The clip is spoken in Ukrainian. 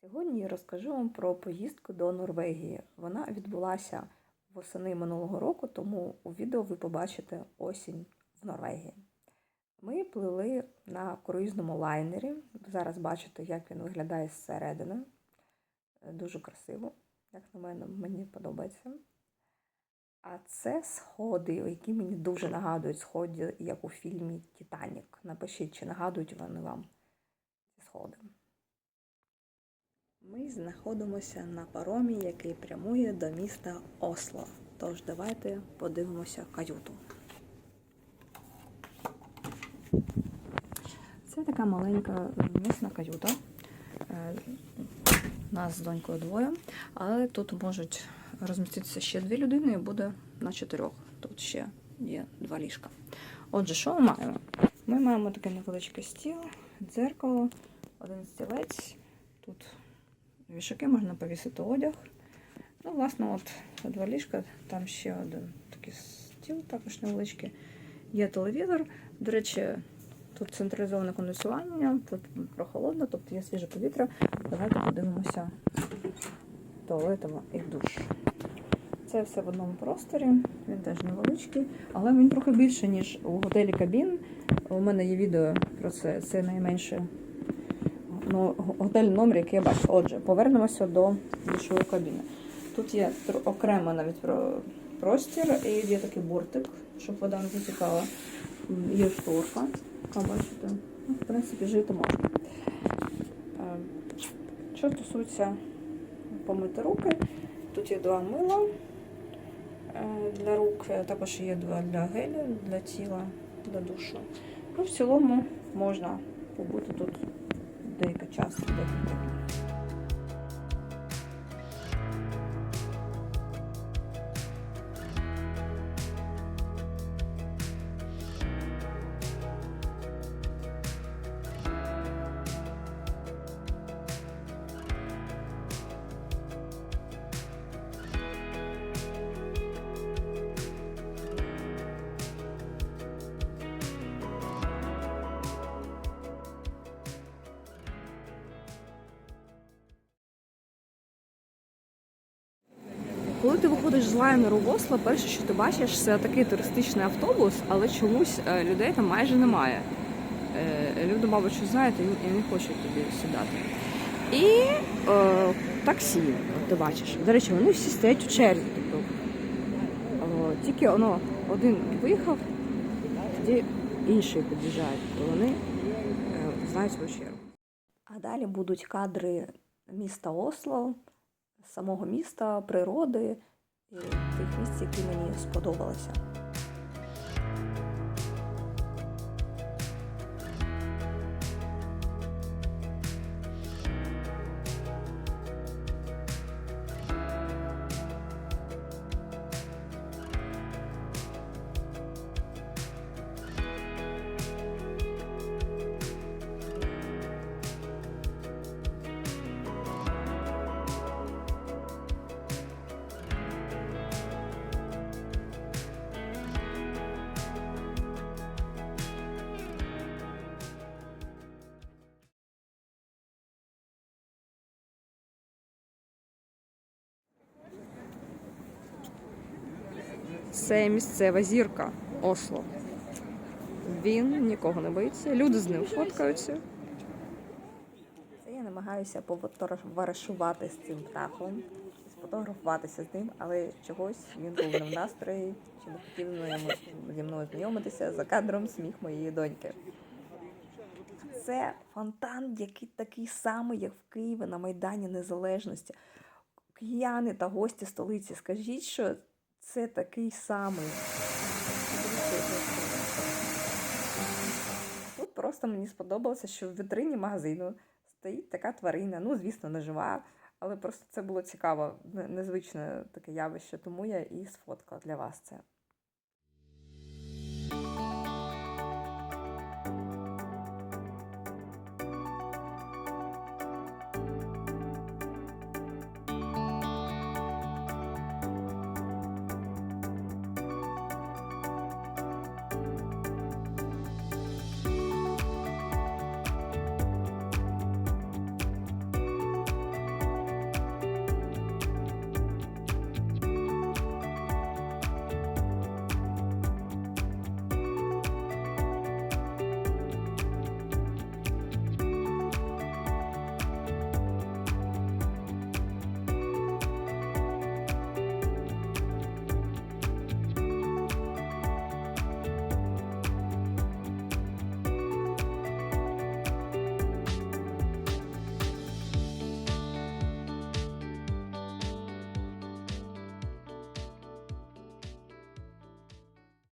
Сьогодні я розкажу вам про поїздку до Норвегії. Вона відбулася восени минулого року, тому у відео ви побачите осінь в Норвегії. Ми плили на круїзному лайнері. Зараз бачите, як він виглядає зсередини. Дуже красиво, як на мене, мені подобається. А це сходи, які мені дуже нагадують сходи, як у фільмі Титанік. Напишіть, чи нагадують вони вам ці сходи. Ми знаходимося на паромі, який прямує до міста Осло. Тож давайте подивимося каюту. Це така маленька місна каюта. Е, Нас з донькою двоє, але тут можуть розміститися ще дві людини і буде на чотирьох. Тут ще є два ліжка. Отже, що ми маємо? Ми маємо такий невеличкий стіл, дзеркало, один стілець. Тут вішаки можна повісити одяг. Ну, власне, от два ліжка, там ще один такий стіл, також невеличкий. Є телевізор. До речі, тут централізоване кондиціювання, тут прохолодно, тобто є свіже повітря. Давайте подивимося туалет і душ. Це все в одному просторі, він теж невеличкий, але він трохи більше, ніж у готелі кабін. У мене є відео про це, це найменше готель номер, який я бачу. Отже, повернемося до душової кабіни. Тут є окремо навіть про простір, і є такий бортик, щоб вода не затікала. Є шторка, бачите. Ну, в принципі, жити можна. Е, Що стосується помити руки, тут є два мила е, для рук, також є два для гелю, для тіла, для душу. Ну, в цілому можна побути тут деякий час, декілька ти виходиш з лайнеру в Осло, перше, що ти бачиш, це такий туристичний автобус, але чомусь е, людей там майже немає. Е, Люди, мабуть, що знають і не хочуть туди сідати. І е, таксі, ти бачиш. До речі, вони всі стоять у черзі. Тобто, о, тільки воно один виїхав, тоді інший під'їжджають, то вони е, знають свою чергу. А далі будуть кадри міста Осло, самого міста, природи і тих місць, які мені сподобалися. Це місцева зірка Осло. Він нікого не боїться. Люди з ним фоткаються. Це я намагаюся поваришувати з цим птахом, сфотографуватися з ним, але чогось він був не в настрої, чи не хотів зі мною- знайомитися за кадром сміх моєї доньки. Це фонтан, який такий самий, як в Києві на Майдані Незалежності. Кияни та гості столиці, скажіть, що це такий самий. Тут просто мені сподобалося, що в вітрині магазину стоїть така тварина. Ну, звісно, не жива, але просто це було цікаво, незвичне таке явище, тому я і сфоткала для вас це.